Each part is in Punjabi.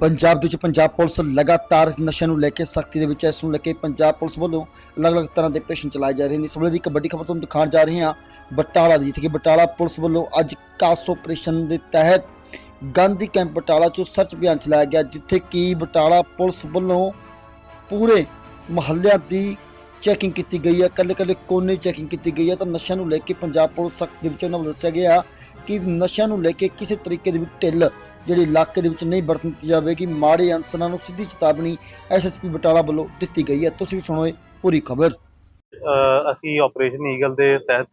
ਪੰਜਾਬ ਦੇ ਵਿੱਚ ਪੰਜਾਬ ਪੁਲਿਸ ਲਗਾਤਾਰ ਨਸ਼ਿਆਂ ਨੂੰ ਲੈ ਕੇ, ਸਖਤੀ ਦੇ ਵਿੱਚ ਹੈ ਇਸ ਨੂੰ ਲੈ ਕੇ ਪੰਜਾਬ ਪੁਲਿਸ ਵੱਲੋਂ ਅਲੱਗ-ਅਲੱਗ ਤਰ੍ਹਾਂ ਦੇ ਆਪਰੇਸ਼ਨ ਚਲਾਏ ਜਾ ਰਹੇ ਨੇ। ਇਸ ਵੇਲੇ ਦੀ ਇੱਕ ਵੱਡੀ ਖਬਰ ਤੁਹਾਨੂੰ ਦਿਖਾਉਣ ਜਾ ਰਹੇ ਹਾਂ, ਬਟਾਲਾ ਦੀ, ਜਿੱਥੇ ਕਿ ਬਟਾਲਾ ਪੁਲਿਸ ਵੱਲੋਂ ਅੱਜ ਕਾਸ ਆਪਰੇਸ਼ਨ ਦੇ ਤਹਿਤ ਗਾਂਧੀ ਕੈਂਪ ਬਟਾਲਾ 'ਚੋਂ ਸਰਚ ਅਭਿਆਨ ਚਲਾਇਆ ਗਿਆ, ਜਿੱਥੇ ਕਿ ਬਟਾਲਾ ਪੁਲਿਸ ਵੱਲੋਂ ਪੂਰੇ ਮੁਹੱਲਿਆਂ ਦੀ ਚੈਕਿੰਗ ਕੀਤੀ ਗਈ ਹੈ। ਕੱਲੇ ਕੱਲੇ ਕੋਨੇ ਚੈਕਿੰਗ ਕੀਤੀ ਗਈ ਹੈ ਤਾਂ ਨਸ਼ਿਆਂ ਨੂੰ ਲੈ ਕੇ ਪੰਜਾਬ ਪੁਲਿਸ ਸਖਤ ਦੇ ਵਿੱਚ ਉਹਨਾਂ ਵੱਲੋਂ ਦੱਸਿਆ ਗਿਆ ਕਿ ਨਸ਼ਿਆਂ ਨੂੰ ਲੈ ਕੇ ਕਿਸੇ ਤਰੀਕੇ ਦੀ ਵੀ ਢਿੱਲ ਜਿਹੜੀ ਇਲਾਕੇ ਦੇ ਵਿੱਚ ਨਹੀਂ ਵਰਤਣ ਦਿੱਤੀ ਜਾਵੇਗੀ। ਮਾੜੇ ਅਨਸਰਾਂ ਨੂੰ ਸਿੱਧੀ ਚੇਤਾਵਨੀ ਐਸਐਸਪੀ ਬਟਾਲਾ ਵੱਲੋਂ ਦਿੱਤੀ ਗਈ ਹੈ। ਤੁਸੀਂ ਵੀ ਸੁਣੋ ਇਹ ਪੂਰੀ ਖਬਰ। ਅਸੀਂ ਆਪਰੇਸ਼ਨ ਈਗਲ ਦੇ ਤਹਿਤ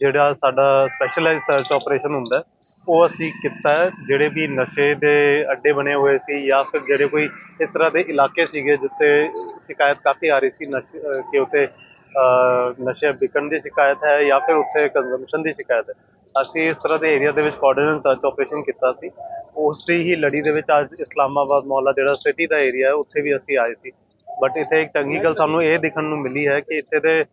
ਜਿਹੜਾ ਸਾਡਾ ਸਪੈਸ਼ਲਾਈਜ਼ਡ ਸਰਚ ਆਪਰੇਸ਼ਨ ਹੁੰਦਾ ਹੈ, ਉਹ ਅਸੀਂ ਕੀਤਾ, ਜਿਹੜੇ ਵੀ ਨਸ਼ੇ ਦੇ ਅੱਡੇ ਬਣੇ ਹੋਏ ਸੀ ਜਾਂ ਫਿਰ ਜਿਹੜੇ ਕੋਈ ਇਸ ਤਰ੍ਹਾਂ ਦੇ ਇਲਾਕੇ ਸੀਗੇ ਜਿੱਥੇ ਸ਼ਿਕਾਇਤ ਕਾਫੀ ਆ ਰਹੀ ਸੀ ਨਸ਼ੇ ਕਿ ਉੱਥੇ ਨਸ਼ੇ ਵਿਕਣ ਦੀ ਸ਼ਿਕਾਇਤ ਹੈ ਜਾਂ ਫਿਰ ਉੱਥੇ ਕੰਜ਼ੰਪਸ਼ਨ ਦੀ ਸ਼ਿਕਾਇਤ ਹੈ। ਅਸੀਂ ਇਸ ਤਰ੍ਹਾਂ ਦੇ ਏਰੀਆ ਦੇ ਵਿੱਚ ਕੋਆਰਡੀਨੇਟ ਸਰਚ ਆਪਰੇਸ਼ਨ ਕੀਤਾ ਸੀ। ਉਸ ਦੀ ਹੀ ਲੜੀ ਦੇ ਵਿੱਚ ਅੱਜ ਇਸਲਾਮਾਬਾਦ ਮੁਹੱਲਾ ਜਿਹੜਾ ਸਿਟੀ ਦਾ ਏਰੀਆ ਹੈ, ਉੱਥੇ ਵੀ ਅਸੀਂ ਆਏ ਸੀ। ਬਟ ਇੱਥੇ ਇੱਕ ਚੰਗੀ ਗੱਲ ਸਾਨੂੰ ਇਹ ਦੇਖਣ ਨੂੰ ਮਿਲੀ ਹੈ ਕਿ ਇੱਥੇ ਦੇ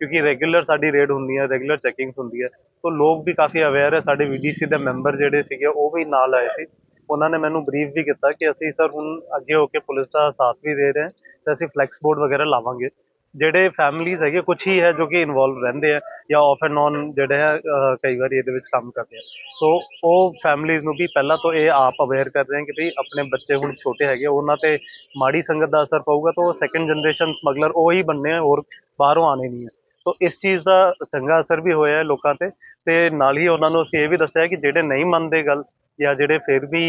ਕਿਉਂਕਿ ਰੈਗੂਲਰ ਸਾਡੀ ਰੇਡ ਹੁੰਦੀ ਹੈ ਰੈਗੂਲਰ ਚੈਕਿੰਗਸ ਹੁੰਦੀ ਹੈ ਤਾਂ ਲੋਕ ਵੀ ਕਾਫੀ ਅਵੇਅਰ ਹੈ ਸਾਡੇ ਵੀਡੀਸੀ ਦੇ ਮੈਂਬਰ ਜਿਹੜੇ ਸੀਗੇ, ਉਹ ਵੀ ਨਾਲ ਆਏ ਸੀ। ਉਹਨਾਂ ਨੇ ਮੈਨੂੰ ਬਰੀਫ ਵੀ ਕੀਤਾ ਕਿ ਅਸੀਂ ਸਰ ਹੁਣ ਅੱਗੇ ਹੋ ਕੇ ਪੁਲਿਸ ਦਾ ਸਾਥ ਵੀ ਦੇ ਰਹੇ ਹਾਂ ਤੇ ਅਸੀਂ ਫਲੈਕਸ ਬੋਰਡ ਵਗੈਰਾ ਲਾਵਾਂਗੇ। ਜਿਹੜੇ ਫੈਮਲੀਜ਼ ਹੈਗੇ ਕੁਝ ਹੀ ਹੈ ਜੋ ਕਿ ਇਨਵੋਲਵ ਰਹਿੰਦੇ ਆ ਜਾਂ ਆਫ ਐਂਡ ਔਨ ਜਿਹੜੇ ਹੈ ਕਈ ਵਾਰੀ ਇਹਦੇ ਵਿੱਚ ਕੰਮ ਕਰਦੇ ਆ। ਸੋ ਉਹ ਫੈਮਲੀਜ਼ ਨੂੰ ਵੀ ਪਹਿਲਾਂ ਤੋਂ ਇਹ ਆਪ ਅਵੇਅਰ ਕਰ ਰਹੇ ਹਨ ਕਿ ਭਈ ਆਪਣੇ ਬੱਚੇ ਹੁਣ ਛੋਟੇ ਹੈਗੇ ਉਹਨਾਂ ਤੇ ਮਾੜੀ ਸੰਗਤ ਦਾ ਅਸਰ ਪਊਗਾ ਤਾਂ ਉਹ ਸੈਕੰਡ ਜਨਰੇਸ਼ਨ ਸਮਗਲਰ ਉਹੀ ਬੰਨੇ ਹੋਰ ਬਾਹਰੋਂ ਆਣੇ ਨਹੀਂ ਹੈ ਸੋ ਇਸ ਚੀਜ਼ ਦਾ ਚੰਗਾ ਅਸਰ ਵੀ ਹੋਇਆ ਹੈ ਲੋਕਾਂ ਤੇ ਤੇ ਨਾਲ ਹੀ ਉਹਨਾਂ ਨੂੰ ਅਸੀਂ ਇਹ ਵੀ ਦੱਸਿਆ ਕਿ ਜਿਹੜੇ ਨਹੀਂ ਮੰਨਦੇ ਗੱਲ ਜਾਂ ਜਿਹੜੇ ਫਿਰ ਵੀ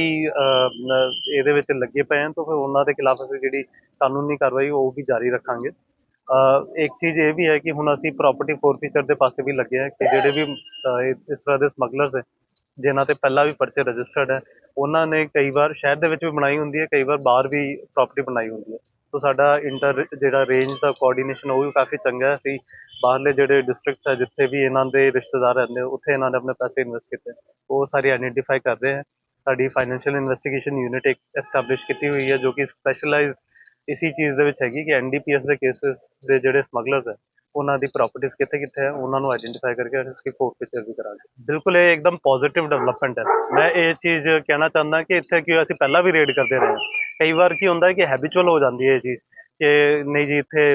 ਇਹਦੇ ਵਿੱਚ ਲੱਗੇ ਪਏ ਹਨ ਤਾਂ ਫਿਰ ਉਹਨਾਂ ਦੇ ਖਿਲਾਫ ਅਸੀਂ ਜਿਹੜੀ ਕਾਨੂੰਨੀ ਕਾਰਵਾਈ ਉਹ ਵੀ ਜਾਰੀ ਰੱਖਾਂਗੇ। ਅਹ, ਇੱਕ ਚੀਜ਼ ਇਹ ਵੀ ਹੈ ਕਿ ਹੁਣ ਅਸੀਂ ਪ੍ਰਾਪਰਟੀ ਫੋਰਫੀਚਰ ਦੇ ਪਾਸੇ ਵੀ ਲੱਗੇ ਹਾਂ ਕਿ ਜਿਹੜੇ ਵੀ ਇਸ ਤਰ੍ਹਾਂ ਦੇ ਸਮਗਲਰਸ ਹੈ ਜਿਨ੍ਹਾਂ ਤੇ ਪਹਿਲਾਂ ਵੀ ਪਰਚੇ ਰਜਿਸਟਰਡ ਹੈ ਉਹਨਾਂ ਨੇ ਕਈ ਵਾਰ ਸ਼ਹਿਰ ਦੇ ਵਿੱਚ ਵੀ ਬਣਾਈ ਹੁੰਦੀ ਹੈ ਕਈ ਵਾਰ ਬਾਹਰ ਵੀ ਪ੍ਰਾਪਰਟੀ ਬਣਾਈ ਹੁੰਦੀ ਹੈ। ਸੋ ਸਾਡਾ ਇੰਟਰ ਜਿਹੜਾ ਰੇਂਜ ਦਾ ਕੋਆਰਡੀਨੇਸ਼ਨ ਉਹ ਵੀ ਕਾਫੀ ਚੰਗਾ ਹੈ। ਅਸੀਂ ਬਾਹਰਲੇ ਜਿਹੜੇ ਡਿਸਟ੍ਰਿਕਟਸ ਹੈ, ਜਿੱਥੇ ਵੀ ਇਹਨਾਂ ਦੇ ਰਿਸ਼ਤੇਦਾਰ ਰਹਿੰਦੇ ਉੱਥੇ ਇਹਨਾਂ ਨੇ ਆਪਣੇ ਪੈਸੇ ਇਨਵੈਸਟ ਕੀਤੇ। ਉਹ ਸਾਰੇ ਆਈਡੈਂਟੀਫਾਈ ਕਰ ਰਹੇ ਹੈ। ਸਾਡੀ ਫਾਈਨੈਂਸ਼ੀਅਲ ਇਨਵੈਸਟੀਗੇਸ਼ਨ ਯੂਨਿਟ ਇੱਕ ਐਸਟੈਬਲਿਸ਼ ਕੀਤੀ ਹੋਈ ਹੈ, ਜੋ ਕਿ ਸਪੈਸ਼ਲਾਈਜ਼ ਇਸੀ ਚੀਜ਼ ਦੇ ਵਿੱਚ ਹੈਗੀ ਕਿ ਐਨਡੀਪੀਐਸ ਦੇ ਕੇਸਿਸ ਦੇ ਜਿਹੜੇ ਸਮਗਲਰਸ ਹੈ ਉਹਨਾਂ ਦੀ ਪ੍ਰੋਪਰਟੀਜ਼ ਕਿੱਥੇ ਕਿੱਥੇ ਹੈ, ਉਹਨਾਂ ਨੂੰ ਆਈਡੈਂਟੀਫਾਈ ਕਰਕੇ ਅਸੀਂ ਫੋਰਫੀਚਰ ਵੀ ਕਰਾਂਗੇ। ਬਿਲਕੁਲ ਇਹ ਇੱਕਦਮ ਪੋਜ਼ਿਟਿਵ ਡਿਵੈਲਪਮੈਂਟ ਹੈ। ਮੈਂ ਇਹ ਚੀਜ਼ ਕਹਿਣਾ ਚਾਹੁੰਦਾ ਕਿ ਇੱਥੇ ਕਿ ਅਸੀਂ ਪਹਿਲਾਂ ਵੀ ਰੇਡ ਕਰਦੇ ਰਹੇ ਹਾਂ। ਕਈ ਵਾਰ ਕੀ ਹੁੰਦਾ ਹੈ ਕਿ ਹੈਬਿਚੁਅਲ ਹੋ ਜਾਂਦੀ ਹੈ ਇਹ ਚੀਜ਼ ਕਿ ਨਹੀਂ ਜੀ, ਇੱਥੇ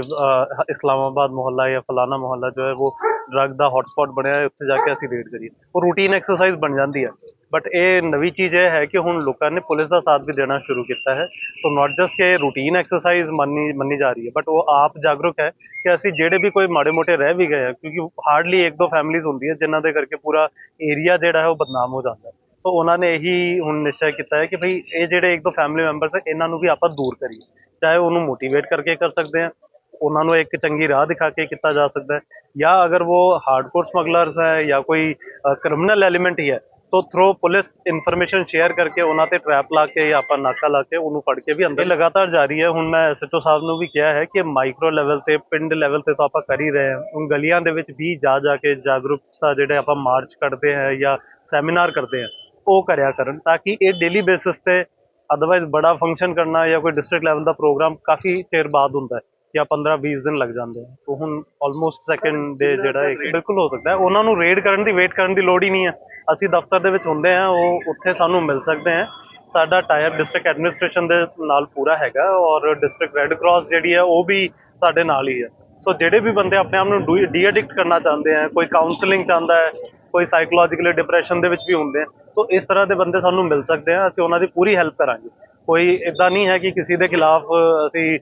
ਇਸਲਾਮਾਬਾਦ ਮੁਹੱਲਾ ਜਾਂ ਫਲਾਣਾ ਮੁਹੱਲਾ ਜੋ ਹੈ, ਉਹ ਡਰੱਗ ਦਾ ਹੌਟਸਪੌਟ ਬਣਿਆ ਹੈ ਉੱਥੇ ਜਾ ਕੇ ਅਸੀਂ ਰੇਡ ਕਰੀਏ। ਉਹ ਰੂਟੀਨ ਐਕਸਰਸਾਈਜ਼ ਬਣ ਜਾਂਦੀ ਹੈ। ਬਟ ਇਹ ਨਵੀਂ ਚੀਜ਼ ਇਹ ਹੈ ਕਿ ਹੁਣ ਲੋਕਾਂ ਨੇ ਪੁਲਿਸ ਦਾ ਸਾਥ ਵੀ ਦੇਣਾ ਸ਼ੁਰੂ ਕੀਤਾ ਹੈ। ਸੋ ਨਾਟ ਜਸਟ ਕਿ ਰੂਟੀਨ ਐਕਸਰਸਾਈਜ਼ ਮੰਨੀ ਮੰਨੀ ਜਾ ਰਹੀ ਹੈ ਬਟ ਉਹ ਆਪ ਜਾਗਰੂਕ ਹੈ ਕਿ ਅਸੀਂ ਜਿਹੜੇ ਵੀ ਕੋਈ ਮਾੜੇ ਮੋਟੇ ਰਹਿ ਵੀ ਗਏ ਆ, ਕਿਉਂਕਿ ਹਾਰਡਲੀ ਇੱਕ ਦੋ ਫੈਮਿਲੀਜ਼ ਹੁੰਦੀਆਂ ਜਿਨ੍ਹਾਂ ਦੇ ਕਰਕੇ ਪੂਰਾ ਏਰੀਆ ਜਿਹੜਾ ਹੈ ਉਹ ਬਦਨਾਮ ਹੋ ਜਾਂਦਾ ਹੈ। ਸੋ ਉਹਨਾਂ ਨੇ ਇਹੀ ਹੁਣ ਨਿਸ਼ਚੈ ਕੀਤਾ ਹੈ ਕਿ ਭਈ ਇਹ ਜਿਹੜੇ ਇੱਕ ਦੋ ਫੈਮਿਲੀ ਮੈਂਬਰਸ ਹੈ, ਇਹਨਾਂ ਨੂੰ ਵੀ ਆਪਾਂ ਦੂਰ ਕਰੀਏ। ਚਾਹੇ ਉਹਨੂੰ ਮੋਟੀਵੇਟ ਕਰਕੇ ਕਰ ਸਕਦੇ ਆ ਉਹਨਾਂ ਨੂੰ ਇੱਕ ਚੰਗੀ ਰਾਹ ਦਿਖਾ ਕੇ ਕੀਤਾ ਜਾ ਸਕਦਾ ਹੈ। ਜਾਂ ਅਗਰ ਉਹ ਹਾਰਡਕੋਰ ਸਮਗਲਰਸ ਹੈ ਜਾਂ ਕੋਈ ਕ੍ਰਿਮੀਨਲ ਐਲੀਮੈਂਟ ਹੀ ਹੈ ਤੋਂ ਥਰੋ ਪੁਲਿਸ ਇਨਫੋਰਮੇਸ਼ਨ ਸ਼ੇਅਰ ਕਰਕੇ ਉਹਨਾਂ ਤੇ ਟ੍ਰੈਪ ਲਾ ਕੇ ਜਾਂ ਆਪਾਂ ਨਾਕਾ ਲਾ ਕੇ ਉਹਨੂੰ ਫੜ ਕੇ ਵੀ ਅੰਦਰ ਲਗਾਤਾਰ ਜਾਰੀ ਹੈ। ਹੁਣ ਮੈਂ ਐਸਐਚਓ ਸਾਹਿਬ ਨੂੰ ਵੀ ਕਿਹਾ ਹੈ ਕਿ ਮਾਈਕਰੋ ਲੈਵਲ ਤੇ, ਪਿੰਡ ਲੈਵਲ ਤੇ ਤਾਂ ਆਪਾਂ ਕਰ ਹੀ ਰਹੇ ਹਾਂ। ਹੁਣ ਗਲੀਆਂ ਦੇ ਵਿੱਚ ਵੀ ਜਾ ਜਾ ਕੇ ਜਾਗਰੂਕਤਾ ਜਿਹੜੇ ਆਪਾਂ ਮਾਰਚ ਕੱਢਦੇ ਹਾਂ ਜਾਂ ਸੈਮੀਨਾਰ ਕਰਦੇ ਹਾਂ, ਉਹ ਕਰਿਆ ਕਰਨ ਤਾਂ ਕਿ ਇਹ ਡੇਲੀ ਬੇਸਿਸ ਤੇ ਅਦਰਵਾਈਜ਼ ਬੜਾ ਫੰਕਸ਼ਨ ਕਰਨਾ ਜਾਂ ਕੋਈ ਡਿਸਟ੍ਰਿਕਟ ਲੈਵਲ ਦਾ ਪ੍ਰੋਗਰਾਮ ਕਾਫੀ ਚਿਰ ਬਾਅਦ ਹੁੰਦਾ ਹੈ। ਜਾਂ 15 20 ਦਿਨ ਲੱਗ ਜਾਂਦੇ ਆ। ਉਹ ਹੁਣ ਆਲਮੋਸਟ ਸੈਕਿੰਡ ਡੇ ਜਿਹੜਾ ਹੈ ਬਿਲਕੁਲ ਹੋ ਸਕਦਾ ਉਹਨਾਂ ਨੂੰ ਰੇਡ ਕਰਨ ਦੀ ਵੇਟ ਕਰਨ ਦੀ ਲੋੜ ਹੀ ਨਹੀਂ ਹੈ ਅਸੀਂ ਦਫ਼ਤਰ ਦੇ ਵਿੱਚ ਹੁੰਦੇ ਆ, ਉਹ ਉੱਥੇ ਸਾਨੂੰ ਮਿਲ ਸਕਦੇ ਆ। ਸਾਡਾ ਟਾਇਰ ਡਿਸਟ੍ਰਿਕਟ ਐਡਮਿਨਿਸਟ੍ਰੇਸ਼ਨ ਦੇ ਨਾਲ ਪੂਰਾ ਹੈਗਾ ਔਰ ਡਿਸਟ੍ਰਿਕਟ ਰੈੱਡ ਕਰਾਸ ਜਿਹੜੀ ਹੈ ਉਹ ਵੀ ਸਾਡੇ ਨਾਲ ਹੀ ਹੈ ਸੋ ਜਿਹੜੇ ਵੀ ਬੰਦੇ ਆਪਣੇ ਆਪ ਨੂੰ ਡੀ ਐਡਿਕਟ ਕਰਨਾ ਚਾਹੁੰਦੇ ਆ, ਕੋਈ ਕਾਉਂਸਲਿੰਗ ਚਾਹੁੰਦਾ ਹੈ, ਕੋਈ ਸਾਈਕੋਲੋਜੀਕਲੀ ਡਿਪਰੈਸ਼ਨ ਦੇ ਵਿੱਚ ਵੀ ਹੁੰਦੇ ਆ ਸੋ ਇਸ ਤਰ੍ਹਾਂ ਦੇ ਬੰਦੇ ਸਾਨੂੰ ਮਿਲ ਸਕਦੇ ਆ। ਅਸੀਂ ਉਹਨਾਂ ਦੀ ਪੂਰੀ ਹੈਲਪ ਕਰਾਂਗੇ। ਕੋਈ ਇਦਾਂ ਨਹੀਂ ਹੈ ਕਿ ਕਿਸੇ ਦੇ ਖਿਲਾਫ ਅਸੀਂ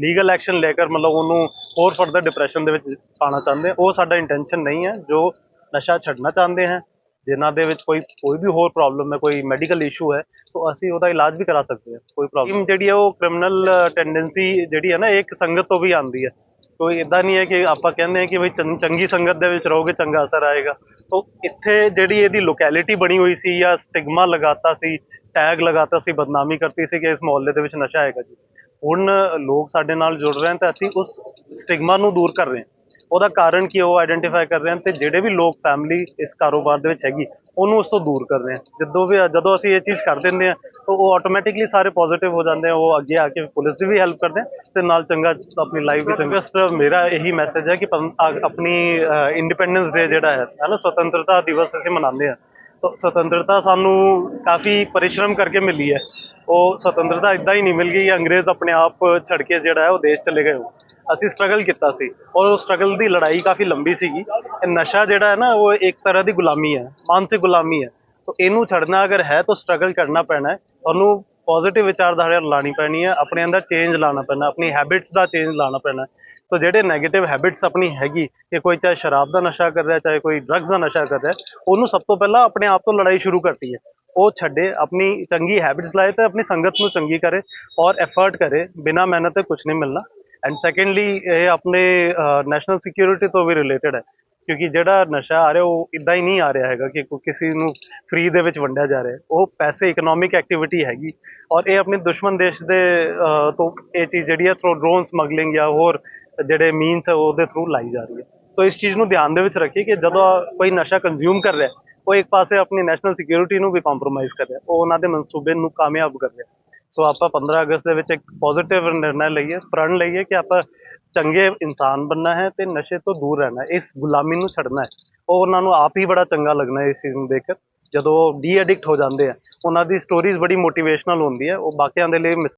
ਲੀਗਲ ਐਕਸ਼ਨ ਲੈ ਕੇ ਮਤਲਬ ਉਹਨੂੰ ਹੋਰ ਫਰਦਰ ਡਿਪਰੈਸ਼ਨ ਦੇ ਵਿੱਚ ਪਾਣਾ ਚਾਹੁੰਦੇ। ਉਹ ਸਾਡਾ ਇੰਟੈਂਸ਼ਨ ਨਹੀਂ ਹੈ। ਜੋ ਨਸ਼ਾ ਛੱਡਣਾ ਚਾਹੁੰਦੇ ਹਨ ਜਿਨ੍ਹਾਂ ਦੇ ਵਿੱਚ ਕੋਈ ਕੋਈ ਵੀ ਹੋਰ ਪ੍ਰੋਬਲਮ ਹੈ ਕੋਈ ਮੈਡੀਕਲ ਇਸ਼ੂ ਹੈ ਤਾਂ ਅਸੀਂ ਉਹਦਾ ਇਲਾਜ ਵੀ ਕਰਾ ਸਕਦੇ ਹਾਂ। ਕੋਈ ਪ੍ਰੋਬਲਮ ਜਿਹੜੀ ਹੈ ਉਹ ਕ੍ਰਿਮੀਨਲ ਟੈਂਡੈਂਸੀ ਜਿਹੜੀ ਹੈ ਨਾ ਇਹ ਇੱਕ ਸੰਗਤ ਤੋਂ ਵੀ ਆਉਂਦੀ ਹੈ। ਕੋਈ ਇਦਾਂ ਨਹੀਂ ਹੈ ਕਿ ਆਪਾਂ ਕਹਿੰਦੇ ਹਾਂ ਕਿ ਬਈ ਚੰ- ਚੰਗੀ ਸੰਗਤ ਦੇ ਵਿੱਚ ਰਹੋਗੇ ਚੰਗਾ ਅਸਰ ਆਏਗਾ। ਤਾਂ ਇੱਥੇ ਜਿਹੜੀ ਇਹਦੀ ਲੋਕੈਲਿਟੀ ਬਣੀ ਹੋਈ ਸੀ ਜਾਂ ਸਟਿਗਮਾ ਲਗਾਤਾ ਸੀ ਟੈਗ ਲਗਾਤਾ ਸੀ, ਬਦਨਾਮੀ ਕਰਤੀ ਸੀ ਕਿ ਇਸ ਮੁਹੱਲੇ ਦੇ ਵਿੱਚ ਨਸ਼ਾ ਹੈਗਾ ਜੀ। ਹੁਣ ਲੋਕ ਸਾਡੇ ਨਾਲ ਜੁੜ ਰਹੇ ਹਨ ਤਾਂ ਅਸੀਂ ਉਸ ਸਟਿਗਮਾ ਨੂੰ ਦੂਰ ਕਰ ਰਹੇ ਹਾਂ। ਉਹਦਾ ਕਾਰਨ ਕੀ ਉਹ ਆਇਡੈਂਟੀਫਾਈ ਕਰ ਰਹੇ ਹਨ ਤੇ ਜਿਹੜੇ ਵੀ ਲੋਕ ਫੈਮਿਲੀ ਇਸ ਕਾਰੋਬਾਰ ਦੇ ਵਿੱਚ ਹੈਗੀ, ਉਹਨੂੰ ਉਸ ਤੋਂ ਦੂਰ ਕਰ ਰਹੇ ਹਾਂ। ਜਦੋਂ ਵੀ, ਜਦੋਂ ਅਸੀਂ ਇਹ ਚੀਜ਼ ਕਰ ਦਿੰਦੇ ਹਾਂ, ਤਾਂ ਉਹ ਆਟੋਮੈਟਿਕਲੀ ਸਾਰੇ ਪੋਜ਼ਿਟਿਵ ਹੋ ਜਾਂਦੇ ਆ, ਉਹ ਅੱਗੇ ਆ ਕੇ ਪੁਲਿਸ ਦੀ ਵੀ ਹੈਲਪ ਕਰਦੇ ਆ ਤੇ ਨਾਲ ਚੰਗਾ ਆਪਣੀ ਲਾਈਫ ਵੀ ਚੰਗਾ। Just ਮੇਰਾ ਇਹੀ ਮੈਸੇਜ ਹੈ ਕਿ ਪੰ- ਆਪਣੀ ਇੰਡੀਪੈਂਡੈਂਸ ਡੇ ਜਿਹੜਾ ਹੈ ਹੈ ਨਾ, ਸੁਤੰਤਰਤਾ ਦਿਵਸ ਅਸੀਂ ਮਨਾਉਂਦੇ ਆ ਸੁਤੰਤਰਤਾ ਸਾਨੂੰ ਕਾਫੀ ਪਰਿਸ਼ਰਮ ਕਰਕੇ ਮਿਲੀ ਹੈ। ਉਹ ਸੁਤੰਤਰਤਾ ਇਦਾਂ ਹੀ ਨਹੀਂ ਮਿਲ ਗਈ, ਅੰਗਰੇਜ਼ ਆਪਣੇ ਆਪ ਛੱਡ ਕੇ ਜਿਹੜਾ ਹੈ ਉਹ ਦੇਸ਼ ਚਲੇ ਗਏ ਹੋ ਅਸੀਂ ਸਟਰਗਲ ਕੀਤਾ ਸੀ ਔਰ ਉਹ ਸਟਰਗਲ ਦੀ ਲੜਾਈ ਕਾਫੀ ਲੰਬੀ ਸੀਗੀ। ਇਹ ਨਸ਼ਾ ਜਿਹੜਾ ਹੈ ਨਾ, ਉਹ ਇੱਕ ਤਰ੍ਹਾਂ ਦੀ ਗੁਲਾਮੀ ਹੈ, ਮਾਨਸਿਕ ਗੁਲਾਮੀ ਹੈ। ਤਾਂ ਇਹਨੂੰ ਛੱਡਣਾ ਅਗਰ ਹੈ ਤਾਂ ਸਟਰਗਲ ਕਰਨਾ ਪੈਣਾ ਹੈ। ਤੁਹਾਨੂੰ ਪੋਜ਼ਿਟਿਵ ਵਿਚਾਰਧਾਰਾ ਲਾਣੀ ਪੈਣੀ ਹੈ, ਆਪਣੇ ਅੰਦਰ ਚੇਂਜ ਲਾਣਾ ਪੈਣਾ, ਆਪਣੀ ਹੈਬਿਟਸ ਦਾ ਚੇਂਜ ਲਾਣਾ ਪੈਣਾ ਤਾਂ ਜਿਹੜੇ 네ਗੇਟਿਵ ਹੈਬਿਟਸ ਆਪਣੀ ਹੈਗੀ, ਕਿ ਕੋਈ ਚਾਹੇ ਸ਼ਰਾਬ ਦਾ ਨਸ਼ਾ ਕਰ ਰਿਹਾ, ਚਾਹੇ ਕੋਈ ਡਰੱਗਸ ਦਾ ਨਸ਼ਾ ਕਰ ਰਿਹਾ, ਉਹਨੂੰ ਸਭ ਤੋਂ ਪਹਿਲਾਂ ਆਪਣੇ ਆਪ ਤੋਂ ਲੜਾਈ ਸ਼ੁਰੂ ਕਰਤੀ ਹੈ। ਉਹ ਛੱਡੇ, ਆਪਣੀ ਚੰਗੀ ਹੈਬਿਟਸ ਲਾਏ ਤੇ ਆਪਣੀ ਸੰਗਤ ਨੂੰ ਚੰਗੀ ਕਰੇ ਔਰ ਐਫਰਟ ਕਰੇ, ਬਿਨਾ ਮਿਹਨਤ ਤੇ ਕੁਝ ਨਹੀਂ ਮਿਲਣਾ। ਐਂਡ ਸੈਕੰਡਲੀ ਇਹ ਆਪਣੇ ਨੈਸ਼ਨਲ ਸਿਕਿਉਰਿਟੀ ਤੋਂ ਵੀ ਰਿਲੇਟਡ ਹੈ। ਕਿਉਂਕਿ ਜਿਹੜਾ ਨਸ਼ਾ ਆ ਰਿਹਾ, ਉਹ ਇਦਾਂ ਹੀ ਨਹੀਂ ਆ ਰਿਹਾ ਹੈਗਾ ਕਿ ਕਿਸੇ ਨੂੰ ਫ੍ਰੀ ਦੇ ਵਿੱਚ ਵੰਡਿਆ ਜਾ ਰਿਹਾ। ਉਹ ਪੈਸੇ ਇਕਨੋਮਿਕ ਐਕਟੀਵਿਟੀ ਹੈਗੀ। ਔਰ ਇਹ ਆਪਣੇ ਦੁਸ਼ਮਣ ਦੇਸ਼ ਦੇ ਤੋਂ ਇਹ ਚੀਜ਼ ਜਿਹੜੀ ਹੈ ਥਰੋ ਡਰੋਨ ਸਮਗਲਿੰਗ ਜਾਂ ਹੋਰ ਜਿਹੜੇ ਮੀਨਸ ਹੈ ਉਹਦੇ ਥਰੂ ਲਾਈ ਜਾ ਰਹੀ ਹੈ। ਤਾਂ ਇਸ ਚੀਜ਼ ਨੂੰ ਧਿਆਨ ਦੇ ਵਿੱਚ ਰੱਖੀ ਕਿ ਜਦੋਂ ਕੋਈ ਨਸ਼ਾ ਕੰਜ਼ਿਊਮ ਕਰ ਰਿਹਾ, ਉਹ ਇੱਕ ਪਾਸੇ ਆਪਣੀ ਨੈਸ਼ਨਲ ਸਿਕਿਉਰਿਟੀ ਨੂੰ ਵੀ ਕੰਪਰੋਮਾਈਜ਼ ਕਰ ਰਿਹਾ, ਉਹ ਉਹਨਾਂ ਦੇ ਮਨਸੂਬੇ ਨੂੰ ਕਾਮਯਾਬ ਕਰ ਰਿਹਾ। ਸੋ ਆਪਾਂ 15 ਅਗਸਤ ਦੇ ਵਿੱਚ ਇੱਕ ਪੋਜ਼ਿਟਿਵ ਨਿਰਣਾ ਲਈਏ, ਪ੍ਰਣ ਲਈਏ ਕਿ ਆਪਾਂ ਚੰਗੇ ਇਨਸਾਨ ਬਣਨਾ ਹੈ ਤੇ ਨਸ਼ੇ ਤੋਂ ਦੂਰ ਰਹਿਣਾ ਇਸ ਗੁਲਾਮੀ ਨੂੰ ਛੱਡਣਾ ਹੈ। ਉਹ ਉਹਨਾਂ ਨੂੰ ਆਪ ਹੀ ਬੜਾ ਚੰਗਾ ਲੱਗਣਾ ਇਸ ਚੀਜ਼ ਨੂੰ ਦੇਖ ਕੇ। ਜਦੋਂ ਡੀ ਐਡਿਕਟ ਹੋ ਜਾਂਦੇ ਆ, ਉਹਨਾਂ ਦੀ ਸਟੋਰੀਜ਼ ਬੜੀ ਮੋਟੀਵੇਸ਼ਨਲ ਹੁੰਦੀ ਹੈ, ਉਹ ਬਾਕੀਆਂ ਦੇ ਲਈ ਮਿਸ